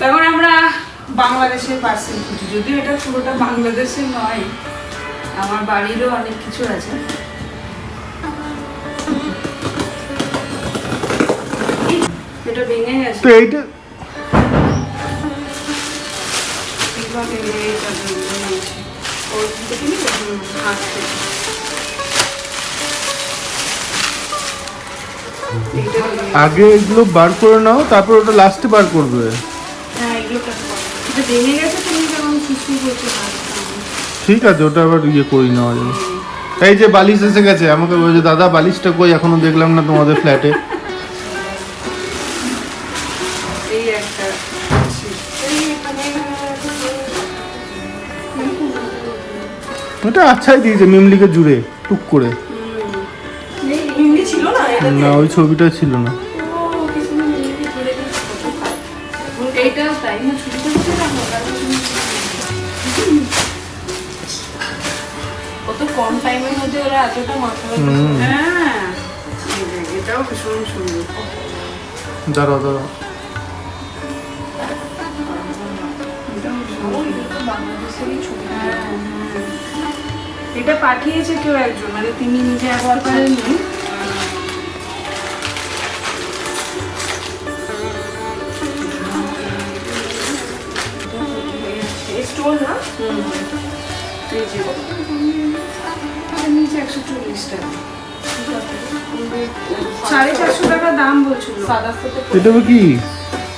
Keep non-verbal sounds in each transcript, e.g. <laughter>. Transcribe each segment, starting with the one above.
তখন আমরা বাংলাদেশের পার্সেল খুঁজি যদিও এটা পুরোটা বাংলাদেশের নয় আমার বাড়িরও অনেক কিছু আছে। এটা গেছে। তো এইটা ভেঙে গেছে। আগে এগুলো বার করে নাও তারপর ওটা লাস্টে বার করবে। ভেঙে গেছে তুমি ঠিক আছে ওটা আবার ইয়ে করি নেওয়া যাবে। এই যে বালিশ এসে গেছে আমাকে বলছে দাদা বালিশটা কই? এখনও দেখলাম না তোমাদের ফ্ল্যাটে। ওটা আচ্ছাই দিয়েছে মিমলিকে জুড়ে টুক করে। ছিল না না ওই ছবিটা ছিল না। এইটাও তাই না কত কম টাইমের মধ্যে ওরা এতটা মাথা হুম। হ্যাঁ। এটাও ভীষণ সুন্দর। দাঁড়াও দাঁড়াও। হ্যাঁ, হ্যাঁ। এটা পাঠিয়েছে কেউ একজন মানে তিনি নিজে একবার করেননি। স্টোন না? এই যে নিচে একশো চল্লিশ টাকা। সাড়ে চারশো টাকা দাম বলছিল। এটা কি?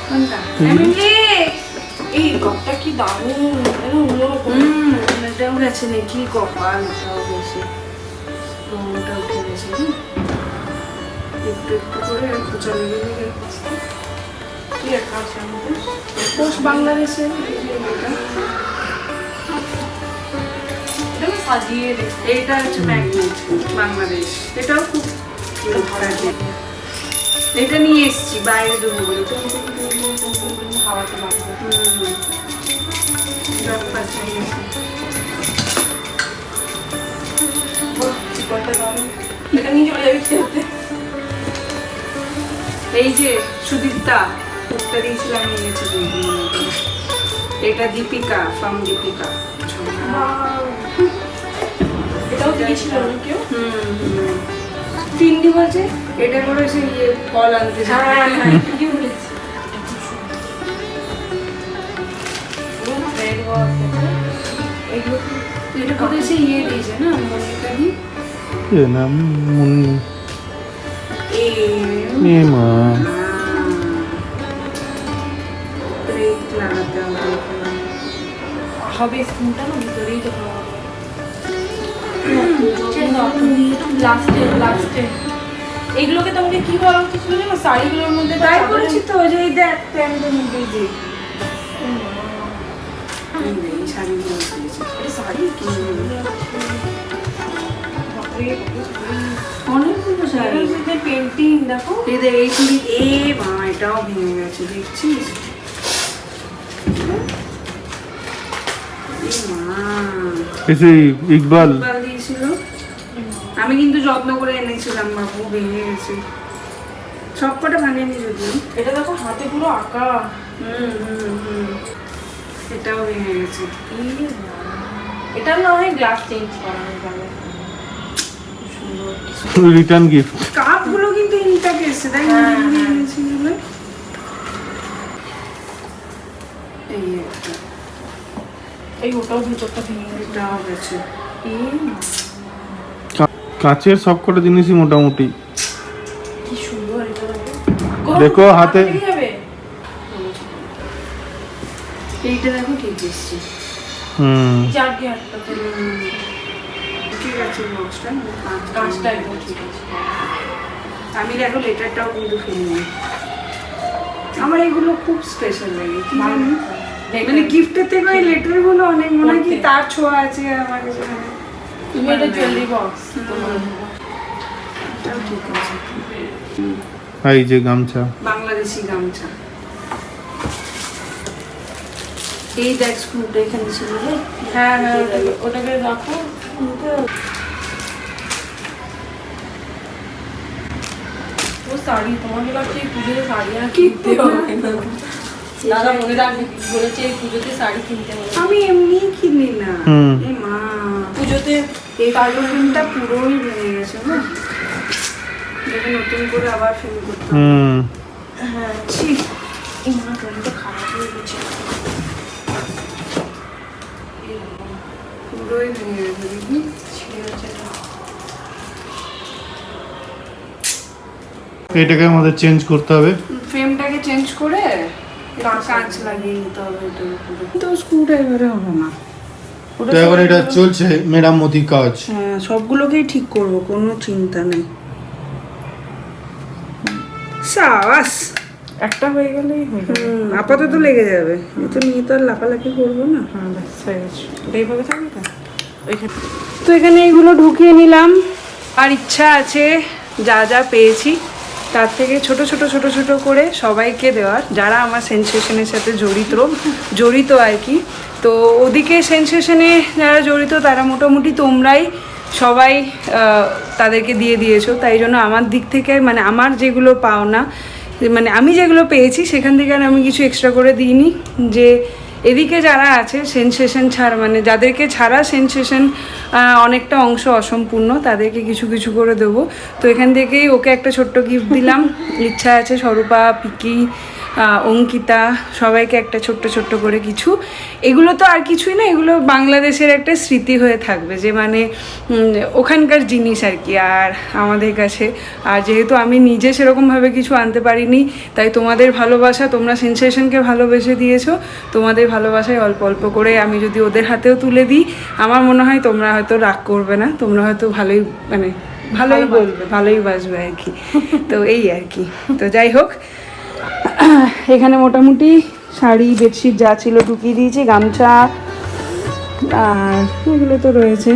কোনটা? হুম। এমনি এই কাপটা কি দারুণ অন্যরকম। হুম এটাও গেছে নাকি? কপাল এটাও গেছে। রংটা উঠে গেছে একটু একটু করে লেগে কি লেখা আছে আমাদের? পোস্ট বাংলাদেশের। এটাকে সাজিয়ে এইটা হচ্ছে ম্যাগনেট বাংলাদেশ। এটাও খুব এটা নিয়ে এসেছি বাইরে দেবো বলে। এটা নিয়ে চলে যাবি খেলতে। এই যে সুদীপ্তা উত্তর দিয়েছিলাম নিয়েছি। এটা দীপিকা ফ্রম দীপিকা। এটাও দিয়েছিল না কেউ। তিনটি বলছে? এটা করে সে ইয়ে ফল আনতে হ্যাঁ হ্যাঁ বলেছি। এটা করে সে ইয়ে দিয়েছে না মনিকা দি? এ না মুন্নি। এ মা হবে স্পুনটা না ভিতরেই তো হবে। লাস্টে লাস্টে এগুলোকে তোমাকে কি করা উচিত ছিল জানো শাড়িগুলোর মধ্যে তাই করেছি তো যে দেখ প্যান্টের মধ্যে যে। অনেকগুলো শাড়ি। পেন্টিং দেখো। এই এটাও ভেঙে গেছে দেখছিস? এ মা এই যে ইকবাল। ইকবাল দিয়েছিল। আমি কিন্তু যত্ন করে এনেছিলাম বাবু ভেঙে গেছে। সব কটা ভাঙেনি যদিও এটা দেখো হাতে পুরো আঁকা। হুম হুম হুম। এটাও ভেঙে গেছে। এটা না হয় গ্লাস চেঞ্জ করানো যাবে। সুন্দর। রিটার্ন গিফট কাপগুলো কিন্তু ইনটাক এসছে তাই না? হ্যাঁ, আমি হ্যাঁ। এনেছি এগুলো। এই একটা। এই ওটাও ভেতরটা ভেঙে গেছে। কাঁচের সব কটা জিনিসই মোটামুটি। কি সুন্দর এটা দেখো। হাতে- এইটা দেখো ঠিক এসছে হুম। চার গিয়ারটাতে হুম। ঠিক আছে বক্সটা কাঁচটা একদম ঠিক আছে। আমি দেখো লেটারটাও কিন্তু আমার এগুলো খুব স্পেশাল লাগে কি জানি? মানে গিফটের থেকে ওই লেটারগুলো অনেক মনে হয় কি তার ছোঁয়া আছে আমার কাছে মানে তুমি এটা জুয়েলারি বক্স আর এই যে গামছা। বাংলাদেশি গামছা। এই দেখ স্ক্রুটা এখানে ছিল হ্যাঁ হ্যাঁ ওটাকে- রাখো। ও শাড়ি তোমাকে লাগছে পুজোতে শাড়ি আর না। দাদা মনে রাখবে বলেছে পুজোতে শাড়ি কিনতে হবে। আমি এমনি কিনি না। এ মা। পুজোতে এই কালো ফিল্মটা পুরোই ভেঙে গেছে না? এটাকে নতুন করে আবার ফিল্ম করতে হুম। হ্যাঁ এই খারাপ গেছে। পুরোই ভেঙে গেছে। এটাকে আমাদের চেঞ্জ করতে হবে। ফ্রেমটাকে চেঞ্জ করে কাঁচ লাগিয়ে নিতে হবে এটার উপরে। তো স্ক্রু হবে না। তো এখন এটা চলছে মেরামতি কাজ। হ্যাঁ সবগুলোকেই ঠিক করব কোনো চিন্তা নেই। সাবাস! একটা হয়ে গেলেই হয়ে আপাতত লেগে যাবে। তো নিয়ে তো আর লাফালাফি করব না। হ্যাঁ এইভাবে থাকবে তো? তো এখানে এগুলো ঢুকিয়ে নিলাম। আর ইচ্ছা আছে যা যা পেয়েছি তার থেকে ছোট ছোট ছোট ছোট করে সবাইকে দেওয়ার, যারা আমার সেন্সেশনের সাথে জড়িত জড়িত আর কি। তো ওদিকে সেন্সেশনে যারা জড়িত, তারা মোটামুটি তোমরাই সবাই তাদেরকে দিয়ে দিয়েছ। তাই জন্য আমার দিক থেকে মানে আমার যেগুলো পাওনা মানে আমি যেগুলো পেয়েছি, সেখান থেকে আর আমি কিছু এক্সট্রা করে দিইনি। যে এদিকে যারা আছে সেনসেশন ছাড় মানে যাদেরকে ছাড়া সেনসেশন অনেকটা অংশ অসম্পূর্ণ তাদেরকে কিছু কিছু করে দেবো। তো এখান থেকেই ওকে একটা ছোট্ট গিফট দিলাম। <laughs> ইচ্ছা আছে স্বরূপা পিকি অঙ্কিতা সবাইকে একটা ছোট্ট ছোট্ট করে কিছু। এগুলো তো আর কিছুই না এগুলো বাংলাদেশের একটা স্মৃতি হয়ে থাকবে যে মানে ওখানকার জিনিস আর কি আর আমাদের কাছে। আর যেহেতু আমি নিজে সেরকমভাবে কিছু আনতে পারিনি তাই তোমাদের ভালোবাসা তোমরা সেন্সেশনকে ভালোবেসে দিয়েছ তোমাদের ভালোবাসায় অল্প অল্প করে আমি যদি ওদের হাতেও তুলে দিই আমার মনে হয় তোমরা হয়তো রাগ করবে না তোমরা হয়তো ভালোই মানে ভালোই বলবে ভালোই বাসবে আর কি। তো এই আর কি। তো যাই হোক এখানে মোটামুটি শাড়ি বেডশিট যা ছিল ঢুকিয়ে দিয়েছি গামছা আর এগুলো তো রয়েছে।